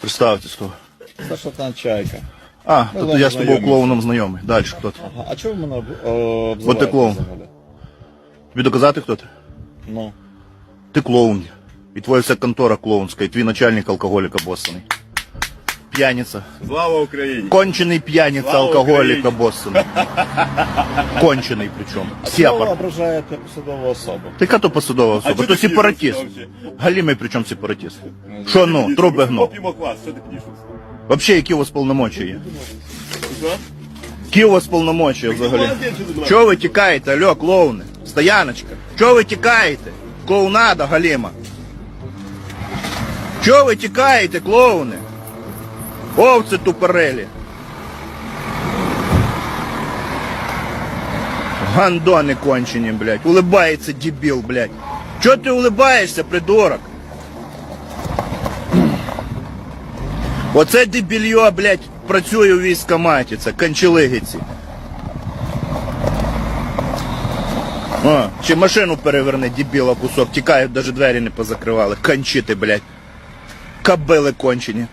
Представтесь хто. Старший лейтенант Чайка. А, Ми тобто я з тобою знайомі. клоуном знайомий. Далі хто ти? Ага. А чого ви мене об- о, обзиваєте Бо ти клоун. взагалі? Тобі доказати хто ти? Ну. Ти клоун. І твоя вся контора клоунська, і твій начальник алкоголіка обоссаний. П'яниця. Слава Україні! Кончений п'яниця Слава алкоголік Україні! обоссаний. Кончений причому. А ви ображаєте посадову особу? Ти яка то посадова особа? То сепаратист. книжку Галімий причому сепаратист. Що ну, труби що ти книжку? Вообще, які у вас повномочия є? Які у вас повномочия взагалі? Чого ви тікаєте, алло, клоуни? Стояночка. Чого ви тікаєте? Клоунада, Галіма. Чого ви тікаєте, клоуни? Овці тупорелі. Гандони кончені, блядь. Улибається дебіл, блядь. Чого ти улибаєшся, придурок? Оце дебільйо, блядь, працює у військкоматі, це кончелигиці. О, чи машину переверни, дебіла кусок, тікають, навіть двері не позакривали. Кончити, блядь. Кабели кончені.